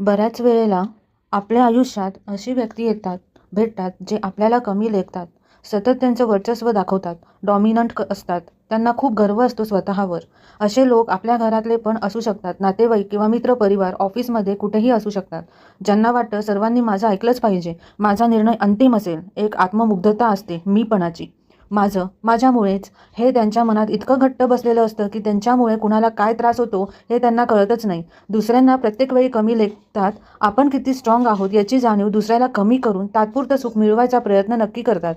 बऱ्याच वेळेला आपल्या आयुष्यात अशी व्यक्ती येतात भेटतात जे आपल्याला कमी लेखतात सतत त्यांचं वर्चस्व दाखवतात डॉमिनंट क असतात. त्यांना खूप गर्व असतो स्वतःवर. असे लोक आपल्या घरातले पण असू शकतात नातेवाईक किंवा मित्रपरिवार ऑफिसमध्ये कुठेही असू शकतात. ज्यांना वाटतं सर्वांनी माझं ऐकलंच पाहिजे माझा निर्णय अंतिम असेल एक आत्ममुग्धता असते मीपणाची माझं माझ्यामुळेच. हे त्यांच्या मनात इतकं घट्ट बसलेलं असतं की त्यांच्यामुळे कुणाला काय त्रास होतो हे त्यांना कळतच नाही. दुसऱ्यांना प्रत्येक वेळी कमी लेखतात आपण किती स्ट्रॉंग आहोत याची जाणीव दुसऱ्याला कमी करून तात्पुरतं सुख मिळवायचा प्रयत्न नक्की करतात.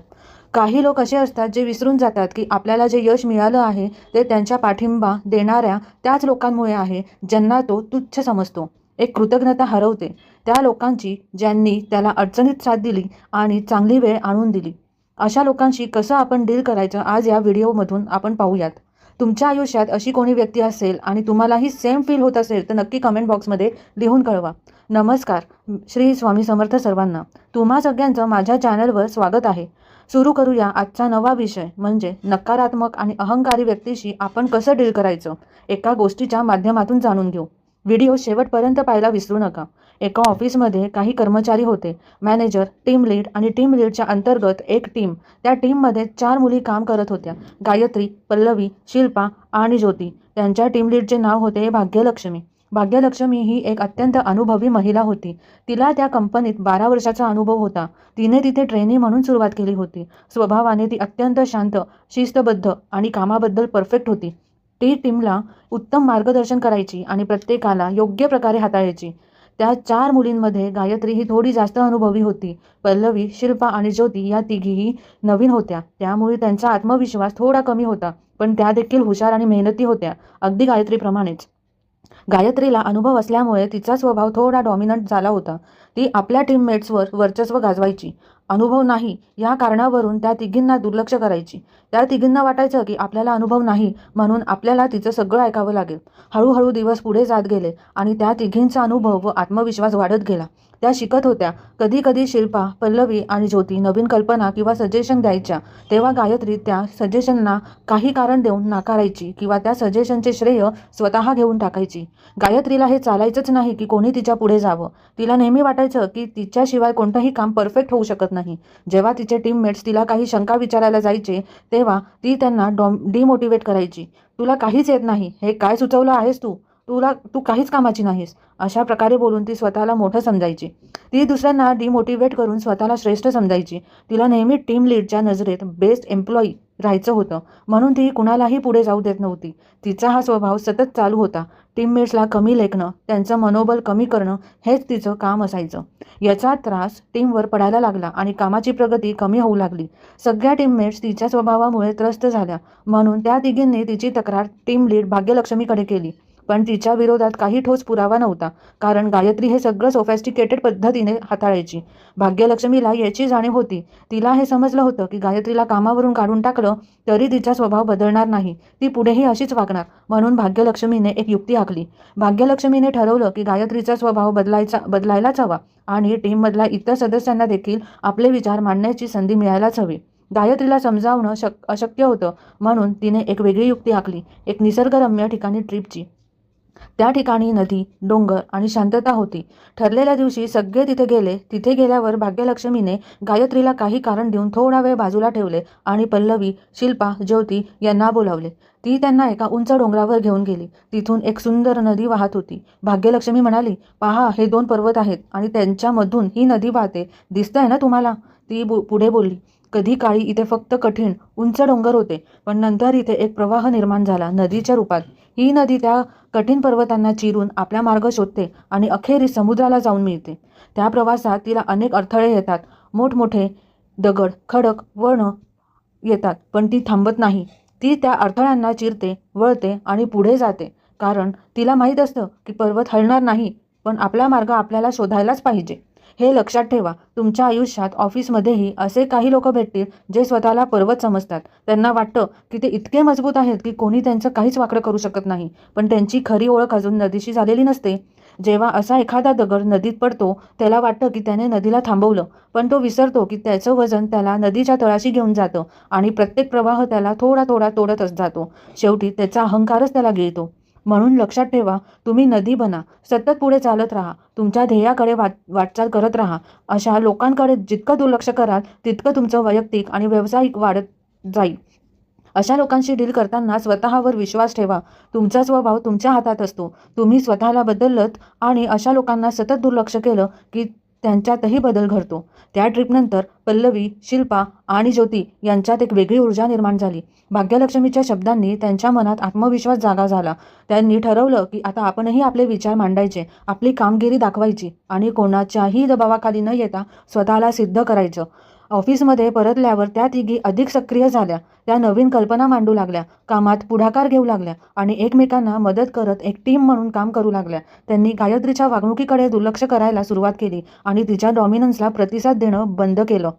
काही लोक असे असतात जे विसरून जातात की आपल्याला जे यश मिळालं आहे ते त्यांच्या पाठिंबा देणाऱ्या त्याच लोकांमुळे आहे ज्यांना तो तुच्छ समजतो. एक कृतज्ञता हरवते. त्या लोकांची ज्यांनी त्याला अडचणीत साथ दिली आणि चांगली वेळ आणून दिली. अशा लोकांशी कसं आपण डील करायचं आज या व्हिडिओमधून आपण पाहूयात. तुमच्या आयुष्यात अशी कोणी व्यक्ती असेल आणि तुम्हालाही सेम फील होत असेल तर नक्की कमेंट बॉक्समध्ये लिहून कळवा. नमस्कार श्री स्वामी समर्थ सर्वांना. तुम्हा सगळ्यांचं माझ्या चॅनलवर स्वागत आहे. सुरू करूया आजचा नवा विषय म्हणजे नकारात्मक आणि अहंकारी व्यक्तीशी आपण कसं डील करायचं एका गोष्टीच्या माध्यमातून जाणून घेऊ. व्हिडिओ शेवटपर्यंत पाहायला विसरू नका. एका ऑफिसमध्ये काही कर्मचारी होते. मॅनेजर टीम लीड आणि टीम लीडच्या अंतर्गत एक टीम. त्या टीममध्ये चार मुली काम करत होत्या. गायत्री पल्लवी शिल्पा आणि ज्योती. त्यांच्या टीम लीडचे नाव होते भाग्यलक्ष्मी. भाग्यलक्ष्मी ही एक अत्यंत अनुभवी महिला होती. तिला त्या कंपनीत बारा वर्षाचा अनुभव होता. तिने तिथे ट्रेनी म्हणून सुरुवात केली होती. स्वभावाने ती अत्यंत शांत शिस्तबद्ध आणि कामाबद्दल परफेक्ट होती. ती टीमला उत्तम मार्गदर्शन करायची आणि प्रत्येकाला योग्य प्रकारे हाताळायची. त्या चार मुलींमध्ये गायत्री ही थोडी जास्त अनुभवी होती. पल्लवी शिल्पा आणि ज्योती या तिघीही नवीन होत्या. त्यामुळे त्यांचा आत्मविश्वास थोडा कमी होता पण त्या देखील हुशार आणि मेहनती होत्या अगदी गायत्रीप्रमाणेच. गायत्रीला अनुभव असल्यामुळे तिचा स्वभाव थोडा डॉमिनंट झाला होता. ती आपल्या टीममेट्सवर वर्चस्व गाजवायची. अनुभव नाही या कारणावरून त्या तिघींना दुर्लक्ष करायची. त्या तिघींना वाटायचं की आपल्याला अनुभव नाही म्हणून आपल्याला तिचं सगळं ऐकावं लागेल. हळूहळू दिवस पुढे जात गेले आणि त्या तिघींचा अनुभव व आत्मविश्वास वाढत गेला. त्या शिकत होत्या कधी कधी शिल्पा पल्लवी आणि ज्योती नवीन कल्पना किंवा सजेशन द्यायच्या. तेव्हा गायत्री त्या सजेशनना काही कारण देऊन नाकारायची किंवा त्या सजेशनचे श्रेय स्वतः घेऊन टाकायची. गायत्रीला हे चालायचंच नाही की कोणी तिच्या पुढे जावं. तिला नेहमी वाटायचं की तिच्याशिवाय कोणतंही काम परफेक्ट होऊ शकत नाही. जेव्हा तिचे टीममेट्स तिला काही शंका विचारायला जायचे तेव्हा ती त्यांना डॉम डिमोटिवेट करायची. तुला काहीच येत नाही. हे काय सुचवलं आहेस तू? तुला तू काहीच कामाची नाहीस. अशा प्रकारे बोलून ती स्वतःला मोठं समजायची. ती दुसऱ्यांना डिमोटिवेट करून स्वतःला श्रेष्ठ समजायची. तिला नेहमी टीम लीडच्या नजरेत बेस्ट एम्प्लॉई राहायचं होतं. म्हणून ती कुणालाही पुढे जाऊ देत नव्हती. तिचा हा स्वभाव सतत चालू होता. टीममेट्सला कमी लेखणं त्यांचं मनोबल कमी करणं हेच तिचं काम असायचं. याचा त्रास टीमवर पडायला लागला आणि कामाची प्रगती कमी होऊ लागली. सगळ्या टीममेट्स तिच्या स्वभावामुळे त्रस्त झाल्या. म्हणून त्या तिघींनी तिची तक्रार टीम लीड भाग्यलक्ष्मीकडे केली. पण तिच्या विरोधात काही ठोस पुरावा नव्हता कारण गायत्री हे सगळं सोफॅस्टिकेटेड पद्धतीने हाताळायची. भाग्यलक्ष्मीला याची जाणीव होती. तिला हे समजलं होतं की गायत्रीला कामावरून काढून टाकलं तरी तिचा स्वभाव बदलणार नाही. ती पुढेही अशीच वागणार म्हणून भाग्यलक्ष्मीने एक युक्ती आखली. भाग्यलक्ष्मीने ठरवलं की गायत्रीचा स्वभाव बदलायचा बदलायलाच हवा आणि टीममधल्या इतर सदस्यांना देखील आपले विचार मांडण्याची संधी मिळायलाच हवी. गायत्रीला समजावणं शक अशक्य होतं म्हणून तिने एक वेगळी युक्ती आखली एक निसर्गरम्य ठिकाणी ट्रिपची. त्या ठिकाणी नदी डोंगर आणि शांतता होती. ठरलेल्या दिवशी सगळे तिथे गेले. तिथे गेल्यावर भाग्यलक्ष्मीने गायत्रीला काही कारण देऊन थोडा वेळ बाजूला ठेवले आणि पल्लवी शिल्पा ज्योती यांना बोलावले. ती त्यांना एका उंच डोंगरावर घेऊन गेली. तिथून एक सुंदर नदी वाहत होती. भाग्यलक्ष्मी म्हणाली पहा हे दोन पर्वत आहेत आणि त्यांच्यामधून ही नदी वाहते. दिसतंय ना तुम्हाला? ती बु पुढे बोलली कधी काळी इथे फक्त कठीण उंच डोंगर होते पण नंतर इथे एक प्रवाह निर्माण झाला नदीच्या रूपात. ही नदी त्या कठीण पर्वतांना चिरून आपला मार्ग शोधते आणि अखेरीस समुद्राला जाऊन मिळते. त्या प्रवासात तिला अनेक अडथळे येतात. मोठमोठे दगड खडक वण येतात पण ती थांबत नाही. ती त्या अडथळ्यांना चिरते वळते आणि पुढे जाते. कारण तिला माहीत असतं की पर्वत हलणार नाही पण आपला मार्ग आपल्याला शोधायलाच पाहिजे. हे लक्षात ठेवा तुमच्या आयुष्यात ऑफिसमध्येही असे काही लोक भेटतील जे स्वतःला पर्वत समजतात. त्यांना वाटतं की ते इतके मजबूत आहेत की कोणी त्यांचं काहीच वाकडं करू शकत नाही. पण त्यांची खरी ओळख अजून नदीशी झालेली नसते. जेव्हा असा एखादा दगड नदीत पडतो त्याला वाटतं की त्याने नदीला थांबवलं. पण तो विसरतो की त्याचं वजन त्याला नदीच्या तळाशी घेऊन जातं आणि प्रत्येक प्रवाह त्याला थोडा थोडा तोडतच जातो. शेवटी त्याचा अहंकारच त्याला गिळतो. म्हणून लक्षात ठेवा तुम्ही नदी बना सतत पुढे चालत राहा तुमच्या ध्येयाकडे वाट वाटचाल करत राहा. अशा लोकांकडे जितकं दुर्लक्ष कराल तितकं तुमचं वैयक्तिक आणि व्यावसायिक वाढत जाईल. अशा लोकांशी डील करताना स्वतःवर विश्वास ठेवा. तुमचा स्वभाव तुमच्या हातात असतो. तुम्ही स्वतःला बदललत आणि अशा लोकांना सतत दुर्लक्ष केलं की त्यांच्यातही बदल घडतो. त्या ट्रिपनंतर पल्लवी शिल्पा आणि ज्योती यांच्यात एक वेगळी ऊर्जा निर्माण झाली. भाग्यलक्ष्मीच्या शब्दांनी त्यांच्या मनात आत्मविश्वास जागा झाला. त्यांनी ठरवलं की आता आपणही आपले विचार मांडायचे आपली कामगिरी दाखवायची आणि कोणाच्याही दबावाखाली न येता स्वतःला सिद्ध करायचं. ऑफिसमध्ये परतल्यावर त्या तिघी अधिक सक्रिय झाल्या. त्या नवीन कल्पना मांडू लागल्या. कामात पुढाकार घेऊ लागल्या आणि एकमेकांना मदत करत एक टीम म्हणून काम करू लागल्या. त्यांनी गायत्रीच्या वागणुकीकडे दुर्लक्ष करायला सुरुवात केली आणि तिच्या डॉमिनन्सला प्रतिसाद देणं बंद केलं.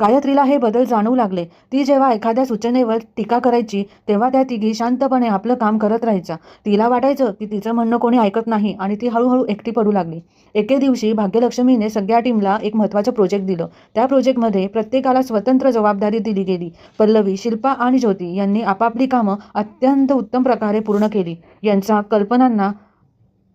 गायत्रीला हे बदल जाणवू लागले. ती जेव्हा एखाद्या सूचनेवर टीका करायची तेव्हा त्या तिघी शांतपणे आपलं काम करत राहायच्या. तिला वाटायचं की तिचं म्हणणं कोणी ऐकत नाही आणि ती हळूहळू एकटी पडू लागली. एके दिवशी भाग्यलक्ष्मीने सगळ्या टीमला एक महत्त्वाचं प्रोजेक्ट दिलं. त्या प्रोजेक्टमध्ये प्रत्येकाला स्वतंत्र जबाबदारी दिली गेली. पल्लवी शिल्पा आणि ज्योती यांनी आपापली कामं अत्यंत उत्तम प्रकारे पूर्ण केली. यांच्या कल्पनांना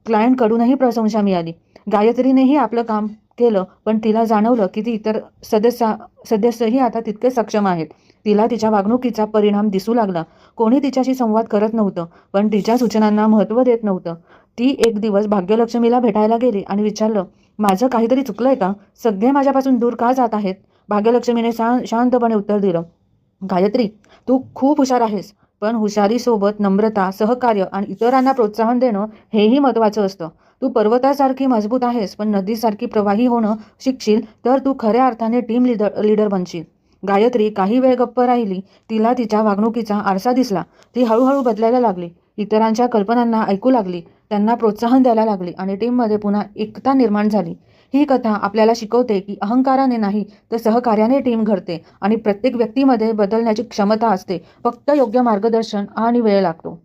क्लायंटकडूनही प्रशंसा मिळाली. गायत्रीनेही आपलं काम केलं पण तिला जाणवलं की ती इतर सदस्य सदस्यही आता तितके सक्षम आहेत. तिला तिच्या वागणुकीचा परिणाम दिसू लागला. कोणी तिच्याशी संवाद करत नव्हतं पण तिच्या सूचनांना महत्त्व देत नव्हतं. ती एक दिवस भाग्यलक्ष्मीला भेटायला गेली आणि विचारलं माझं काहीतरी चुकलंय का? सगळे माझ्यापासून दूर का जात आहेत? भाग्यलक्ष्मीने शां शांतपणे उत्तर दिलं गायत्री तू खूप हुशार आहेस पण हुशारीसोबत नम्रता सहकार्य आणि इतरांना प्रोत्साहन देणं हेही महत्त्वाचं असतं. तू पर्वतासारखी मजबूत आहेस पण नदीसारखी प्रवाही होणं शिकशील तर तू खऱ्या अर्थाने टीम लिडर लीडर बनशील. गायत्री काही वेळ गप्प राहिली तिला तिच्या वागणुकीचा आरसा दिसला. ती हळूहळू बदलायला लागली. इतरांच्या कल्पनांना ऐकू लागली. त्यांना प्रोत्साहन द्यायला लागली आणि टीममध्ये पुन्हा एकता निर्माण झाली. ही कथा आपल्याला शिकवते की अहंकाराने नाही तर सहकार्याने टीम घडते आणि प्रत्येक व्यक्तीमध्ये बदलण्याची क्षमता असते. फक्त योग्य मार्गदर्शन आणि वेळ लागतो.